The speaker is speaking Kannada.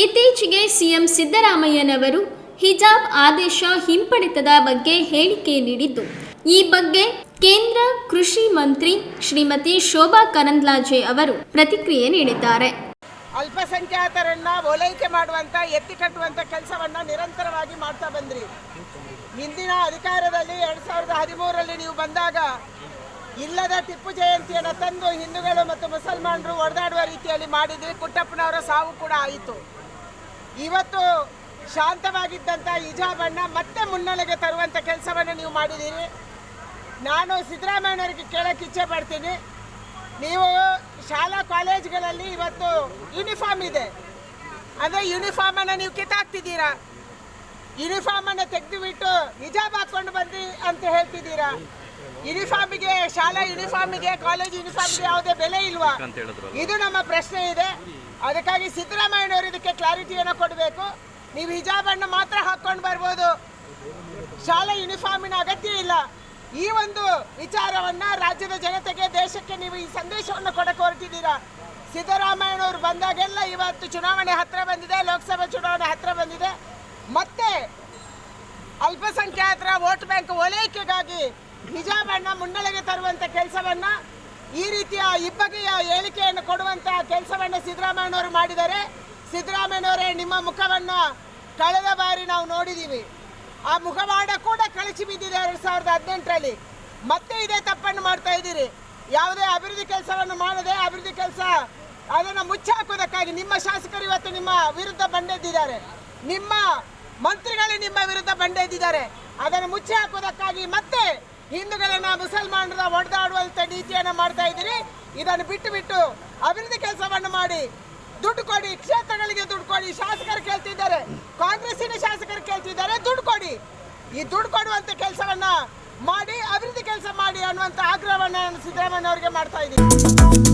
ಇತ್ತೀಚೆಗೆ ಸಿಎಂ ಸಿದ್ದರಾಮಯ್ಯನವರು ಹಿಜಾಬ್ ಆದೇಶ ಹಿಂಪಡೆತದ ಬಗ್ಗೆ ಹೇಳಿಕೆ ನೀಡಿದ್ದು. ಈ ಬಗ್ಗೆ ಕೇಂದ್ರ ಕೃಷಿ ಮಂತ್ರಿ ಶ್ರೀಮತಿ ಶೋಭಾ ಕರಂದ್ಲಾಜೆ ಅವರು ಪ್ರತಿಕ್ರಿಯೆ ನೀಡಿದ್ದಾರೆ. ಅಲ್ಪಸಂಖ್ಯಾತರನ್ನ ಓಲೈಕೆ ಮಾಡುವಂತ, ಎತ್ತಿ ಕಟ್ಟುವಂತ ಕೆಲಸವನ್ನ ನಿರಂತರವಾಗಿ ಮಾಡ್ತಾ ಬಂದ್ರಿ. ಹಿಂದಿನ ಅಧಿಕಾರದಲ್ಲಿ ಎರಡ್ ಸಾವಿರದ ಹದಿಮೂರರಲ್ಲಿ ನೀವು ಬಂದಾಗ ಇಲ್ಲದ ಟಿಪ್ಪು ಜಯಂತಿಯನ್ನು ತಂದು ಹಿಂದೂಗಳು ಮತ್ತು ಮುಸಲ್ಮಾನರು ಒಡೆದಾಡುವ ರೀತಿಯಲ್ಲಿ ಮಾಡಿದ್ರಿ. ಕುಟ್ಟಪ್ಪನವರ ಸಾವು ಕೂಡ ಆಯಿತು. ಇವತ್ತು ಶಾಂತವಾಗಿದ್ದಂಥ ಈಜಾಬಣ್ಣ ಮತ್ತೆ ಮುನ್ನೆಲೆಗೆ ತರುವಂಥ ಕೆಲಸವನ್ನು ನೀವು ಮಾಡಿದ್ದೀರಿ. ನಾನು ಸಿದ್ದರಾಮಯ್ಯನವರಿಗೆ ಕೇಳಕ್ಕೆ ಇಚ್ಛೆ ಪಡ್ತೀನಿ. ನೀವು ಶಾಲಾ ಕಾಲೇಜ್ಗಳಲ್ಲಿ ಇವತ್ತು ಯೂನಿಫಾರ್ಮ್ ಇದೆ. ಅಂದರೆ ಯೂನಿಫಾರ್ಮನ್ನು ನೀವು ಕಿತ್ತಾಕ್ತಿದ್ದೀರಾ? ಯೂನಿಫಾರ್ಮನ್ನು ತೆಗೆದುಬಿಟ್ಟು ನಿಜಾಬ್ ಹಾಕ್ಕೊಂಡು ಬನ್ನಿ ಅಂತ ಹೇಳ್ತಿದ್ದೀರಾ? ಯೂನಿಫಾರ್ಮಿಗೆ ಶಾಲಾ ಯೂನಿಫಾರ್ಮಿಗೆ ಕಾಲೇಜ್ ಯೂನಿಫಾರ್ಮಿಗೆ ಯಾವುದೇ ಬೆಲೆ ಇಲ್ವಾ? ಇದು ನಮ್ಮ ಪ್ರಶ್ನೆ ಇದೆ. ಅದಕ್ಕಾಗಿ ಸಿದ್ದರಾಮಯ್ಯನವರು ಇದಕ್ಕೆ ಕ್ಲಾರಿಟಿಯನ್ನು ಕೊಡಬೇಕು. ನೀವು ಹಿಜಾಬನ್ನು ಮಾತ್ರ ಹಾಕ್ಕೊಂಡು ಬರ್ಬೋದು. ಶಾಲಾ ಯೂನಿಫಾರ್ಮಿನ ಅಗತ್ಯ ಇಲ್ಲ. ಈ ಒಂದು ವಿಚಾರವನ್ನ ರಾಜ್ಯದ ಜನತೆಗೆ ದೇಶಕ್ಕೆ ನೀವು ಈ ಸಂದೇಶವನ್ನು ಕೊಡಕ್ಕೆ ಹೊರಟಿದ್ದೀರಾ? ಸಿದ್ದರಾಮಯ್ಯನವರು ಬಂದಾಗೆಲ್ಲ ಇವತ್ತು ಚುನಾವಣೆ ಹತ್ರ ಬಂದಿದೆ ಲೋಕಸಭಾ ಚುನಾವಣೆ ಹತ್ರ ಬಂದಿದೆ. ಮತ್ತೆ ಅಲ್ಪಸಂಖ್ಯಾತರ ವೋಟ್ ಬ್ಯಾಂಕ್ ಓಲೈಕೆಗಾಗಿ ಹಿಜಾಬನ್ನ ಮುನ್ನೆಲೆಗೆ ತರುವಂತ ಕೆಲಸವನ್ನ ಈ ರೀತಿಯ ಇಬ್ಬಗೆಯ ಹೇಳಿಕೆಯನ್ನು ಕೊಡುವಂತ ಕೆಲಸವನ್ನ ಸಿದ್ದರಾಮಯ್ಯನವರು ಮಾಡಿದ್ದಾರೆ ಸಿದ್ದರಾಮಯ್ಯನವರೇ ನಿಮ್ಮ ಮುಖವನ್ನು ಕಳೆದ ಬಾರಿ ನಾವು ನೋಡಿದ್ದೀವಿ ಆ ಮುಖವಾಡ ಕೂಡ ಕಳಚಿ ಬಿದ್ದಿದೆ ಎರಡು ಸಾವಿರದ ಹದಿನೆಂಟರಲ್ಲಿ. ಮತ್ತೆ ಇದೇ ತಪ್ಪನ್ನು ಮಾಡ್ತಾ ಇದ್ದೀರಿ. ಯಾವುದೇ ಅಭಿವೃದ್ಧಿ ಕೆಲಸವನ್ನು ಮಾಡದೆ ಅಭಿವೃದ್ಧಿ ಕೆಲಸ ಅದನ್ನು ಮುಚ್ಚಾಕೋದಕ್ಕಾಗಿ ನಿಮ್ಮ ಶಾಸಕರು ಇವತ್ತು ನಿಮ್ಮ ವಿರುದ್ಧ ಬಂಡೆದ್ದಿದ್ದಾರೆ. ನಿಮ್ಮ ಮಂತ್ರಿಗಳು ನಿಮ್ಮ ವಿರುದ್ಧ ಬಂಡೆದ್ದಿದ್ದಾರೆ. ಅದನ್ನು ಮುಚ್ಚಿ ಹಾಕೋದಕ್ಕಾಗಿ ಮತ್ತೆ ಹಿಂದೂಗಳನ್ನ ಮುಸಲ್ಮಾನರ ಒಡೆದಾಡುವಂತ ನೀತಿಯನ್ನು ಮಾಡ್ತಾ ಇದ್ದೀರಿ. ಇದನ್ನು ಬಿಟ್ಟು ಬಿಟ್ಟು ಅಭಿವೃದ್ಧಿ ಕೆಲಸವನ್ನು ಮಾಡಿ ದುಡ್ಡು ಕೊಡಿ, ಕ್ಷೇತ್ರಗಳಿಗೆ ದುಡ್ಡು ಕೊಡಿ. ಶಾಸಕರು ಕೇಳ್ತಿದ್ದಾರೆ, ಕಾಂಗ್ರೆಸ್ಸಿನ ಶಾಸಕರು ಕೇಳ್ತಿದ್ದಾರೆ, ದುಡ್ಡು ಕೊಡಿ. ಈ ದುಡ್ಡು ಕೊಡುವಂತ ಕೆಲಸವನ್ನ ಮಾಡಿ, ಅಭಿವೃದ್ಧಿ ಕೆಲಸ ಮಾಡಿ ಅನ್ನುವಂತ ಆಗ್ರಹವನ್ನ ನಾನು ಸಿದ್ದರಾಮಯ್ಯ ಅವರಿಗೆ ಮಾಡ್ತಾ ಇದ್ದೀನಿ.